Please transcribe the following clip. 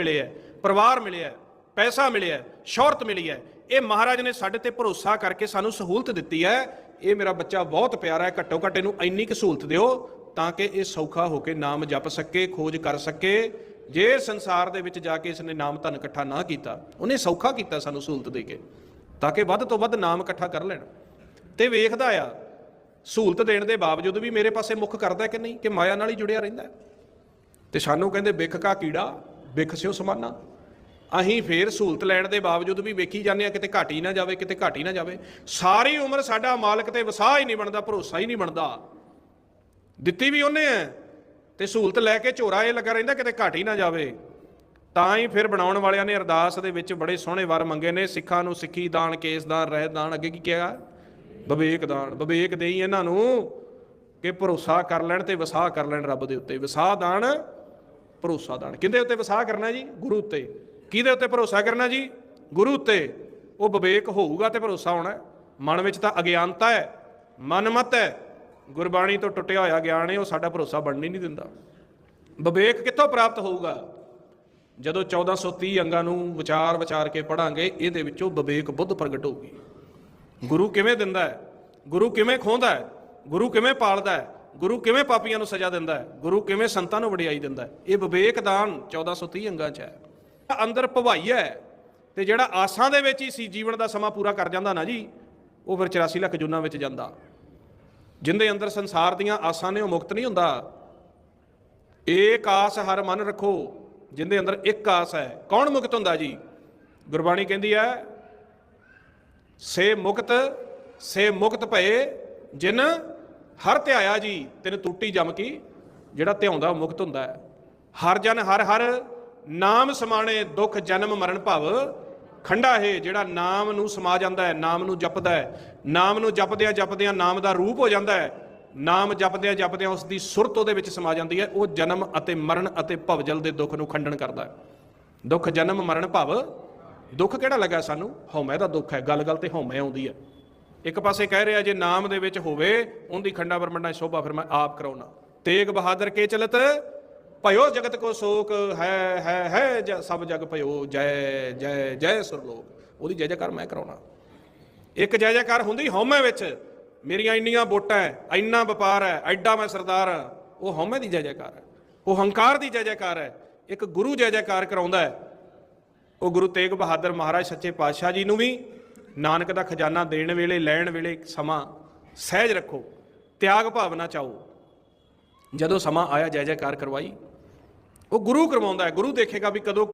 ਮਿਲੇ ਹੈ ਪਰਿਵਾਰ ਮਿਲਿਆ ਹੈ, ਪੈਸਾ ਮਿਲਿਆ ਹੈ, ਸ਼ੌਹਰਤ ਮਿਲੀ ਹੈ। ਇਹ ਮਹਾਰਾਜ ਨੇ ਸਾਡੇ ਤੇ ਭਰੋਸਾ ਕਰਕੇ ਸਾਨੂੰ ਸਹੂਲਤ ਦਿੱਤੀ ਹੈ। ਇਹ ਮੇਰਾ ਬੱਚਾ ਬਹੁਤ ਪਿਆਰਾ ਹੈ ਘੱਟੋ ਘੱਟ ਇਹਨੂੰ ਇੰਨੀ ਕੁ ਸਹੂਲਤ ਦਿਓ ਤਾਂ ਕਿ ਇਹ ਸੌਖਾ ਹੋ ਕੇ ਨਾਮ ਜਪ ਸਕੇ ਖੋਜ ਕਰ ਸਕੇ। ਜੇ ਸੰਸਾਰ ਦੇ ਵਿੱਚ ਜਾ ਕੇ ਇਸ ਨੇ ਨਾਮ ਧਨ ਇਕੱਠਾ ਨਾ ਕੀਤਾ ਉਹਨੇ ਸੌਖਾ ਕੀਤਾ ਸਾਨੂੰ ਸਹੂਲਤ ਦੇ ਕੇ ਤਾਂ ਕਿ ਵੱਧ ਤੋਂ ਵੱਧ ਨਾਮ ਇਕੱਠਾ ਕਰ ਲੈਣ। ਤੇ ਵੇਖਦਾ ਆ ਸਹੂਲਤ ਦੇਣ ਦੇ ਬਾਵਜੂਦ ਵੀ ਮੇਰੇ ਪਾਸੇ ਮੁੱਖ ਕਰਦਾ ਕਿ ਨਹੀਂ ਕਿ ਮਾਇਆ ਨਾਲ ਹੀ ਜੁੜਿਆ ਰਹਿੰਦਾ ਹੈ। ਤੇ ਸਾਨੂੰ ਕਹਿੰਦੇ ਬਿਖ ਕਾ ਕੀੜਾ ਸਿਓ ਸਮਾਨਾ। ਅਸੀਂ ਫੇਰ ਸਹੂਲਤ ਲੈਣ ਦੇ ਬਾਵਜੂਦ ਵੀ ਵੇਖੀ ਜਾਂਦੇ ਆ ਕਿਤੇ ਘਾਟੀ ਨਾ ਜਾਵੇ, ਕਿਤੇ ਘਾਟੀ ਨਾ ਜਾਵੇ। ਸਾਰੀ ਉਮਰ ਸਾਡਾ ਮਾਲਕ ਤੇ ਵਸਾਹ ਹੀ ਨਹੀਂ ਬਣਦਾ, ਭਰੋਸਾ ਹੀ ਨਹੀਂ ਬਣਦਾ। ਦਿੱਤੀ ਵੀ ਉਹਨੇ ਹੈ ਤੇ ਸਹੂਲਤ ਲੈ ਕੇ ਝੋਰਾ ਇਹ ਲੱਗਾ ਰਹਿੰਦਾ, ਕਿਤੇ ਘਾਟੀ ਨਾ ਜਾਵੇ। ਤਾਂ ਹੀ ਫਿਰ ਬਣਾਉਣ ਵਾਲਿਆਂ ਨੇ ਅਰਦਾਸ ਦੇ ਵਿੱਚ ਬੜੇ ਸੋਹਣੇ ਵਰ ਮੰਗੇ ਨੇ, ਸਿੱਖਾਂ ਨੂੰ ਸਿੱਖੀ ਦਾਨ, ਕੇਸ ਦਾਨ, ਰਹਿ ਦਾਨ, ਅੱਗੇ ਕੀ ਕਿਹਾ? ਵਿਵੇਕ ਦਾਨ, ਵਿਵੇਕ ਦੇਈ ਇਹਨਾਂ ਨੂੰ ਕਿ ਭਰੋਸਾ ਕਰ ਲੈਣ ਤੇ ਵਸਾਹ ਕਰ ਲੈਣ ਰੱਬ ਦੇ ਉੱਤੇ। ਵਸਾਹ ਦਾਨ ਭਰੋਸਾ ਦਾਨ। ਕਿਹਦੇ ਉੱਤੇ ਵਸਾਹ ਕਰਨਾ ਜੀ? ਗੁਰੂ ਉੱਤੇ। ਕਿਹਦੇ ਉੱਤੇ ਭਰੋਸਾ ਕਰਨਾ ਜੀ? ਗੁਰੂ ਉੱਤੇ। ਉਹ ਵਿਵੇਕ ਹੋਊਗਾ ਤੇ ਭਰੋਸਾ ਹੋਣਾ ਮਨ ਵਿੱਚ ਤਾਂ ਅਗਿਆਨਤਾ ਹੈ ਮਨਮਤ ਹੈ। ਗੁਰਬਾਣੀ ਤੋਂ ਟੁੱਟਿਆ ਹੋਇਆ ਗਿਆਨ ਹੈ, ਉਹ ਸਾਡਾ ਭਰੋਸਾ ਬਣਨ ਹੀ ਨਹੀਂ ਦਿੰਦਾ। ਵਿਵੇਕ ਕਿੱਥੋਂ ਪ੍ਰਾਪਤ ਹੋਊਗਾ? ਜਦੋਂ 1430 ਅੰਗਾਂ ਨੂੰ ਵਿਚਾਰ ਵਿਚਾਰ ਕੇ ਪੜਾਂਗੇ ਇਹਦੇ ਵਿੱਚੋਂ ਵਿਵੇਕ ਬੁੱਧ ਪ੍ਰਗਟ ਹੋਊਗੀ। ਗੁਰੂ ਕਿਵੇਂ ਦਿੰਦਾ ਹੈ? ਗੁਰੂ ਕਿਵੇਂ ਖੋਹਦਾ ਹੈ? ਗੁਰੂ ਕਿਵੇਂ ਪਾਲਦਾ ਹੈ? ਗੁਰੂ ਕਿਵੇਂ ਪਾਪੀਆਂ ਨੂੰ ਸਜ਼ਾ ਦਿੰਦਾ ਹੈ? ਗੁਰੂ ਕਿਵੇਂ ਸੰਤਾਂ ਨੂੰ ਵਡਿਆਈ ਦਿੰਦਾ ਹੈ? ਇਹ ਵਿਵੇਕ ਦਾਨ 1430 ਅੰਗਾਂ 'ਚ ਹੈ। ਅੰਦਰ ਭਵਾਈ ਹੈ ਤੇ ਜਿਹੜਾ ਆਸਾਂ ਦੇ ਵਿੱਚ ਹੀ ਸੀ, ਜੀਵਨ ਦਾ ਸਮਾਂ ਪੂਰਾ ਕਰ ਜਾਂਦਾ ਨਾ ਜੀ, ਉਹ ਫਿਰ 84 ਲੱਖ ਜੁਨਾ ਵਿੱਚ ਜਾਂਦਾ। ਜਿੰਦੇ ਅੰਦਰ ਸੰਸਾਰ ਦੀਆਂ ਆਸਾਂ ਨੇ ਉਹ ਮੁਕਤ ਨਹੀਂ ਹੁੰਦਾ। ਏਕ ਆਸ ਹਰ ਮਨ ਰੱਖੋ, ਜਿੰਦੇ ਅੰਦਰ ਇੱਕ ਆਸ ਹੈ। ਕੌਣ ਮੁਕਤ ਹੁੰਦਾ ਜੀ? ਗੁਰਬਾਣੀ ਕਹਿੰਦੀ ਹੈ, ਸੇ ਮੁਕਤ ਸੇ ਮੁਕਤ ਭਏ, ਜਿਨ ਹਰ ਧਿਆਇਆ ਜੀ, ਤਿਨ ਟੂਟੀ ਜਮ ਕੀ ਜਿਹੜਾ ਧਿਆਉਂਦਾ ਉਹ ਮੁਕਤ ਹੁੰਦਾ ਹੈ। ਹਰ ਜਨ, ਹਰ ਹਰ ਨਾਮ ਸਮਾਣੇ ਦੁੱਖ ਜਨਮ ਮਰਨ ਭਵ। ਖੰਡਾ ਹੈ ਜਿਹੜਾ ਨਾਮ ਨੂੰ ਸਮਾ ਜਾਂਦਾ ਹੈ, ਨਾਮ ਨੂੰ ਜਪਦਾ ਹੈ। ਨਾਮ ਨੂੰ ਜਪਦਿਆਂ ਜਪਦਿਆਂ ਨਾਮ ਦਾ ਰੂਪ ਹੋ ਜਾਂਦਾ ਹੈ। ਨਾਮ ਜਪਦਿਆਂ ਜਪਦਿਆਂ ਉਸ ਦੀ ਸੁਰਤ ਉਹਦੇ ਵਿੱਚ ਸਮਾ ਜਾਂਦੀ ਹੈ। ਉਹ ਜਨਮ ਅਤੇ ਮਰਨ ਅਤੇ ਭਵਜਲ ਦੇ ਦੁੱਖ ਨੂੰ ਖੰਡਨ ਕਰਦਾ ਹੈ। ਦੁੱਖ ਜਨਮ ਮਰਨ ਭਵ। ਦੁੱਖ ਕਿਹੜਾ ਲੱਗਾ ਸਾਨੂੰ? ਹਉਮੈ ਦਾ ਦੁੱਖ ਹੈ। ਗੱਲ ਗੱਲ ਤੇ ਹਉਮੈ ਆਉਂਦੀ ਹੈ। ਇੱਕ ਪਾਸੇ ਕਹਿ ਰਿਹਾ ਜੇ ਨਾਮ ਦੇ ਵਿੱਚ ਹੋਵੇ, ਉਹਦੀ ਖੰਡਾ ਬਰਮੰਡਾ ਸ਼ੋਭਾ ਫਿਰ ਮੈਂ ਆਪ ਕਰਾਉਣਾ ਤੇਗ ਬਹਾਦਰ ਕੇ ਚਲਤ? ਭਇਓ ਜਗਤ ਕੋ ਸ਼ੋਕ, ਹੈ ਹੈ ਹੈ, ਜ- ਸਭ ਜਗ ਭਇਓ, ਜੈ ਜੈ ਜੈ ਸੁਰਲੋਕ। ਉਹਦੀ ਜੈ ਜੈਕਾਰ ਮੈਂ ਕਰਾਉਣਾ ਇੱਕ ਜੈ ਜੈਕਾਰ ਹੁੰਦੀ ਹਉਮੈ ਵਿੱਚ, ਮੇਰੀਆਂ ਇੰਨੀਆਂ ਵੋਟਾਂ ਹੈ ਇੰਨਾ ਵਪਾਰ ਹੈ ਐਡਾ ਮੈਂ ਸਰਦਾਰ ਹਾਂ ਉਹ ਹਉਮੈ ਦੀ ਜੈ ਜੈਕਾਰ ਹੈ ਉਹ ਹੰਕਾਰ ਦੀ ਜੈ ਜੈਕਾਰ ਹੈ ਇੱਕ ਗੁਰੂ ਜੈ ਜੈਕਾਰ ਕਰਾਉਂਦਾ ਹੈ ਉਹ ਗੁਰੂ ਤੇਗ ਬਹਾਦਰ ਮਹਾਰਾਜ ਸੱਚੇ ਪਾਤਸ਼ਾਹ ਜੀ ਨੂੰ ਵੀ ਨਾਨਕ ਦਾ ਖਜ਼ਾਨਾ ਦੇਣ ਵੇਲੇ, ਲੈਣ ਵੇਲੇ ਸਮਾਂ ਸਹਿਜ ਰੱਖੋ, ਤਿਆਗ ਭਾਵਨਾ ਚਾਓ। ਜਦੋਂ ਸਮਾਂ ਆਇਆ ਜੈ ਜੈਕਾਰ ਕਰਵਾਈ, ਉਹ ਗੁਰੂ ਕਰਵਾਉਂਦਾ ਹੈ, ਗੁਰੂ ਦੇਖੇਗਾ ਵੀ ਕਦੋਂ